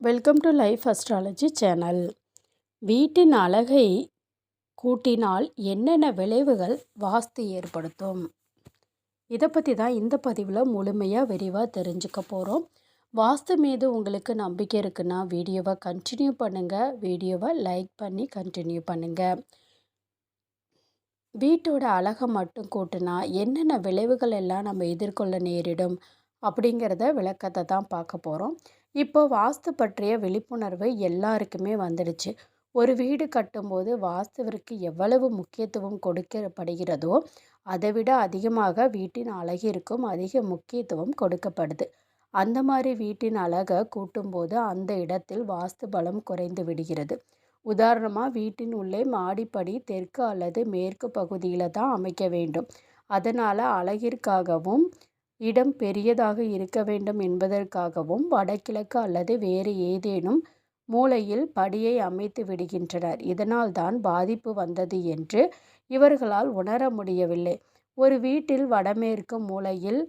Welcome to life astrology channel வீட்டின் அழகை கூட்டினால் என்னென்ன விளைவுகள் வாஸ்து ஏற்படுத்தும்? இதை பற்றி தான் இந்த பதிவில் முழுமையாக விரிவாக தெரிஞ்சுக்க போகிறோம் வாஸ்து மீது உங்களுக்கு நம்பிக்கை இருக்குன்னா வீடியோவை கண்டினியூ பண்ணுங்கள் வீடியோவை லைக் பண்ணி கண்டினியூ பண்ணுங்கள் வீட்டோட அழகை மட்டும் கூட்டினா என்னென்ன விளைவுகள் எல்லாம் நம்ம எதிர்கொள்ள நேரிடும்? அப்படிங்கிறத விளக்கத்தை தான் பார்க்க போகிறோம் இப்போ வாஸ்து பற்றிய விழிப்புணர்வு எல்லாருக்குமே வந்துடுச்சு. ஒரு வீடு கட்டும்போது வாஸ்துவிற்கு எவ்வளவு முக்கியத்துவம் கொடுக்கப்படுகிறதோ அதை விட அதிகமாக வீட்டின் அழகிற்கும் அதிக முக்கியத்துவம் கொடுக்கப்படுது. அந்த மாதிரி வீட்டின் அழகை கூட்டும்போது அந்த இடத்தில் வாஸ்து பலம் குறைந்து விடுகிறது. உதாரணமாக வீட்டின் உள்ளே மாடிப்படி தெற்கு அல்லது மேற்கு பகுதியில் தான் அமைக்க வேண்டும். அதனால் அழகிற்காகவும் இடம் பெரியதாக இருக்க வேண்டும் என்பதற்காகவும் வடகிழக்கு அல்லது வேறு ஏதேனும் மூலையில் படியை அமைத்து விடுகின்றனர். இதனால் தான் பாதிப்பு வந்தது என்று இவர்களால் உணர முடியவில்லை. ஒரு வீட்டில் வடமேற்கு மூலையில்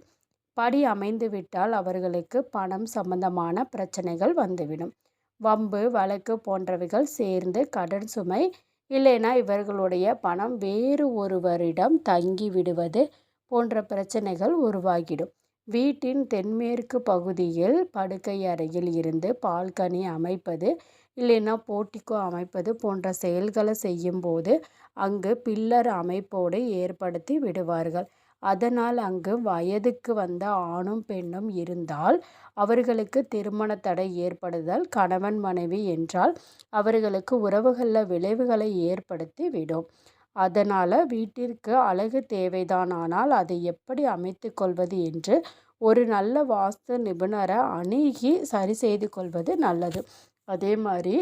படி அமைந்துவிட்டால் அவர்களுக்கு பணம் சம்பந்தமான பிரச்சனைகள் வந்துவிடும். வம்பு வழக்கு போன்றவைகள் சேர்ந்து கடன் சுமை இல்லைனா இவர்களுடைய பணம் வேறு ஒருவரிடம் தங்கி விடுவது போன்ற பிரச்சனைகள் உருவாகிடும். வீட்டின் தென்மேற்கு பகுதியில் படுக்கை அறையில் இருந்து பால்கனி அமைப்பது இல்லைன்னா போட்டிக்கோ அமைப்பது போன்ற செயல்களை செய்யும்போது அங்கு பில்லர் அமைப்போடு ஏற்படுத்தி விடுவார்கள். அதனால் அங்கு வயதுக்கு வந்த ஆணும் பெண்ணும் இருந்தால் அவர்களுக்கு திருமண தடை ஏற்படுதல் கணவன் மனைவி என்றால் அவர்களுக்கு உறவுகளில் விளைவுகளை ஏற்படுத்தி விடும். அதனால் வீட்டிற்கு அழகு தேவைதான். ஆனால் அதை எப்படி அமைத்து கொள்வது என்று ஒரு நல்ல வாஸ்து நிபுணரை அணுகி சரி செய்து கொள்வது நல்லது. அதே மாதிரி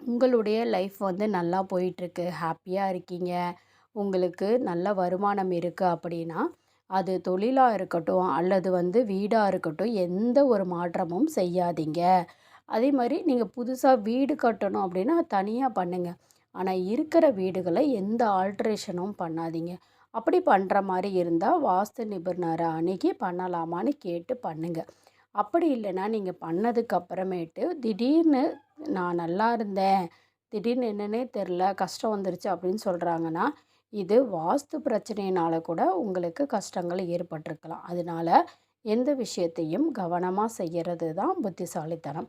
உங்களுடைய லைஃப் வந்து நல்லா போயிட்டுருக்கு. ஹாப்பியாக இருக்கீங்க. உங்களுக்கு நல்ல வருமானம் இருக்குது அப்படின்னா அது தொழிலாக இருக்கட்டும் அல்லது வந்து வீடாக இருக்கட்டும் எந்த ஒரு மாற்றமும் செய்யாதீங்க. அதே மாதிரி நீங்கள் புதுசாக வீடு கட்டணும் அப்படின்னா தனியாக பண்ணுங்கள் ஆனால் இருக்கிற வீடுகளை எந்த ஆல்ட்ரேஷனும் பண்ணாதீங்க. அப்படி பண்ணுற மாதிரி இருந்தால் வாஸ்து நிபுணரை அணுகி பண்ணலாமான்னு கேட்டு பண்ணுங்கள் அப்படி இல்லைன்னா நீங்கள் பண்ணதுக்கு அப்புறமேட்டு திடீர்னு நான் நல்லா இருந்தேன் திடீர்னு என்னன்னே தெரில கஷ்டம் வந்துருச்சு அப்படின்னு சொல்கிறாங்கன்னா இது வாஸ்து பிரச்சனையினால் கூட உங்களுக்கு கஷ்டங்கள் ஏற்பட்டிருக்கலாம். அதனால் எந்த விஷயத்தையும் கவனமாக செய்கிறது தான் புத்திசாலித்தனம்.